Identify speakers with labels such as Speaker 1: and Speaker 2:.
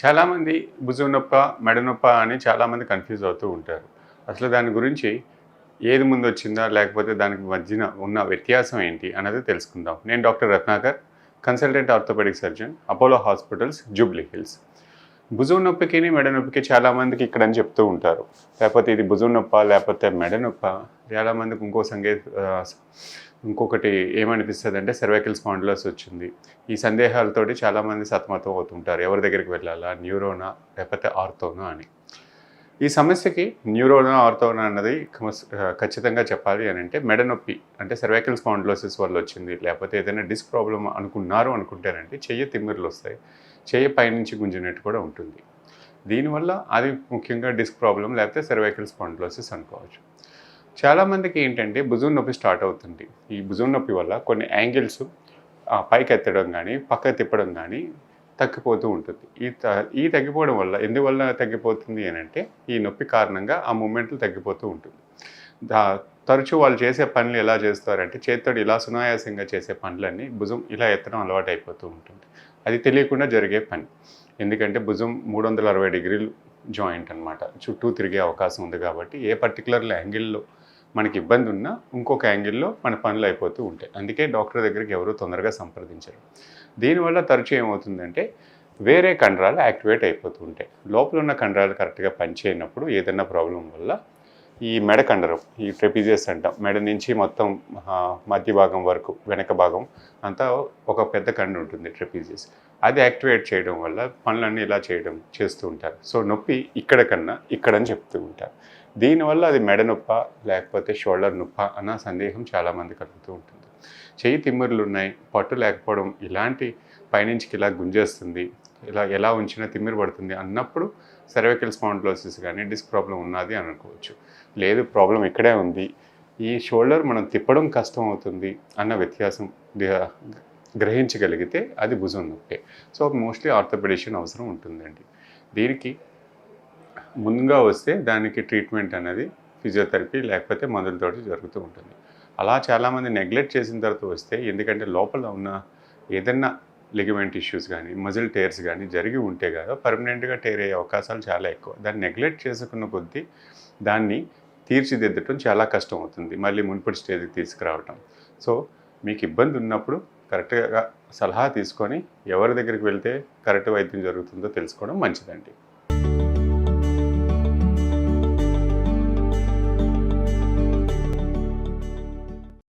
Speaker 1: చాలామంది భుజం నొప్ప మెడ నొప్ప అని చాలామంది కన్ఫ్యూజ్ అవుతూ ఉంటారు. అసలు దాని గురించి ఏది ముందు వచ్చిందా లేకపోతే దానికి మధ్యన ఉన్న వ్యత్యాసం ఏంటి అన్నది తెలుసుకుందాం. నేను doctor Ratnakar consultant orthopaedic surgeon Apollo hospitals Jubilee Hills. భుజం నొప్పికిని మెడ నొప్పికి చాలామందికి ఇక్కడ అని చెప్తూ ఉంటారు. లేకపోతే ఇది భుజం నొప్ప లేకపోతే మెడ నొప్ప? చాలామందికి ఇంకో సంగే ఇంకొకటి ఏమనిపిస్తుంది అంటే సెర్వైకల్ స్పాండిలోస్ వచ్చింది. ఈ సందేహాలతోటి చాలామంది సతమతం అవుతుంటారు. ఎవరి దగ్గరికి వెళ్ళాలా? న్యూరోనా లేకపోతే ఆర్థోనా అని. ఈ సమస్యకి న్యూరోనా ఆర్థోనా అన్నది ఖచ్చితంగా చెప్పాలి అని అంటే మెడ నొప్పి అంటే సెర్వైకల్ స్పాండ్లోసిస్ వల్ల వచ్చింది. లేకపోతే ఏదైనా డిస్క్ ప్రాబ్లం అనుకున్నారు అనుకుంటారంటే చెయ్యి తిమ్మిర్లు వస్తాయి. చేయి పైనుంచి గుంజినట్టు కూడా ఉంటుంది. దీనివల్ల అది ముఖ్యంగా డిస్క్ ప్రాబ్లం లేకపోతే సెర్వైకల్ స్పాండ్లోసిస్ అనుకోవచ్చు. చాలామందికి ఏంటంటే భుజం నొప్పి స్టార్ట్ అవుతుంది. ఈ భుజం నొప్పి వల్ల కొన్ని యాంగిల్స్ పైకి ఎత్తడం కానీ పక్క తిప్పడం కానీ తగ్గిపోతూ ఉంటుంది. ఈ త- ఈ తగ్గిపోవడం వల్ల ఎందువల్ల తగ్గిపోతుంది అని అంటే ఈ నొప్పి కారణంగా ఆ మూమెంట్లు తగ్గిపోతూ ఉంటుంది. దా తరచూ వాళ్ళు చేసే పనులు ఎలా చేస్తారంటే చేతితో ఇలా సునాయాసంగా చేసే పనులన్నీ భుజం ఇలా ఎత్తడం అలవాటు అయిపోతూ ఉంటుంది. అది తెలియకుండా జరిగే పని. ఎందుకంటే భుజం మూడు వందల అరవై డిగ్రీలు జాయింట్ అనమాట చుట్టూ తిరిగే అవకాశం ఉంది కాబట్టి ఏ పర్టికులర్ యాంగిల్లో మనకి ఇబ్బంది ఉన్నా ఇంకొక యాంగిల్లో మన పనులు అయిపోతూ ఉంటాయి. అందుకే డాక్టర్ దగ్గరికి ఎవరు తొందరగా సంప్రదించరు. దీనివల్ల తరచూ ఏమవుతుందంటే వేరే కండరాలు యాక్టివేట్ అయిపోతూ ఉంటాయి. లోపల ఉన్న కండరాలు కరెక్ట్గా పనిచేయనప్పుడు ఏదైనా ప్రాబ్లం వల్ల ఈ మెడ కండరం ఈ ట్రెపిజియస్ అంటాం మెడ నుంచి మొత్తం మధ్య భాగం వరకు వెనక భాగం అంతా ఒక పెద్ద కండ ఉంటుంది ట్రెపిజియస్. అది యాక్టివేట్ చేయడం వల్ల పనులన్నీ ఇలా చేయడం చేస్తూ ఉంటారు. సో నొప్పి ఇక్కడ కన్నా ఇక్కడని చెప్తూ ఉంటారు. దీనివల్ల అది మెడ నొప్ప లేకపోతే షోల్డర్ నొప్ప అన్న సందేహం చాలామంది కలుగుతూ ఉంటుంది. చెయ్యి తిమ్మిర్లు ఉన్నాయి పట్టు లేకపోవడం ఇలాంటి పైనుంచికి ఇలా గుంజేస్తుంది ఇలా ఎలా ఉంచినా తిమ్మిరి పడుతుంది అన్నప్పుడు సెర్వికల్ స్పాండ్లోసిస్ కానీ డిస్క్ ప్రాబ్లం ఉన్నది అని అనుకోవచ్చు. లేదు ప్రాబ్లం ఇక్కడే ఉంది. ఈ షోల్డర్ మనం తిప్పడం కష్టం అవుతుంది అన్న వ్యత్యాసం గ్రహించగలిగితే అది భుజం నొప్పి. సో మోస్ట్లీ ఆర్థోపెడిషన్ అవసరం ఉంటుందండి. దీనికి ముందుగా వస్తే దానికి ట్రీట్మెంట్ అనేది ఫిజియోథెరపీ లేకపోతే మందులతోటి జరుగుతూ ఉంటుంది. అలా చాలామంది నెగ్లెక్ట్ చేసిన తర్వాత వస్తే ఎందుకంటే లోపల ఉన్న ఏదన్నా లిగమెంట్ ఇష్యూస్ కానీ మజిల్ టేర్స్ కానీ జరిగి ఉంటే కదా పర్మనెంట్గా టేర్ అయ్యే అవకాశాలు చాలా ఎక్కువ. దాన్ని నెగ్లెక్ట్ చేసుకున్న కొద్దీ దాన్ని తీర్చిదిద్దటం చాలా కష్టం అవుతుంది మళ్ళీ మున్పటి స్టేజ్కి తీసుకురావటం. సో మీకు ఇబ్బంది ఉన్నప్పుడు కరెక్ట్గా సలహా తీసుకొని ఎవరి దగ్గరికి వెళ్తే కరెక్ట్ వైద్యం జరుగుతుందో తెలుసుకోవడం మంచిదండి.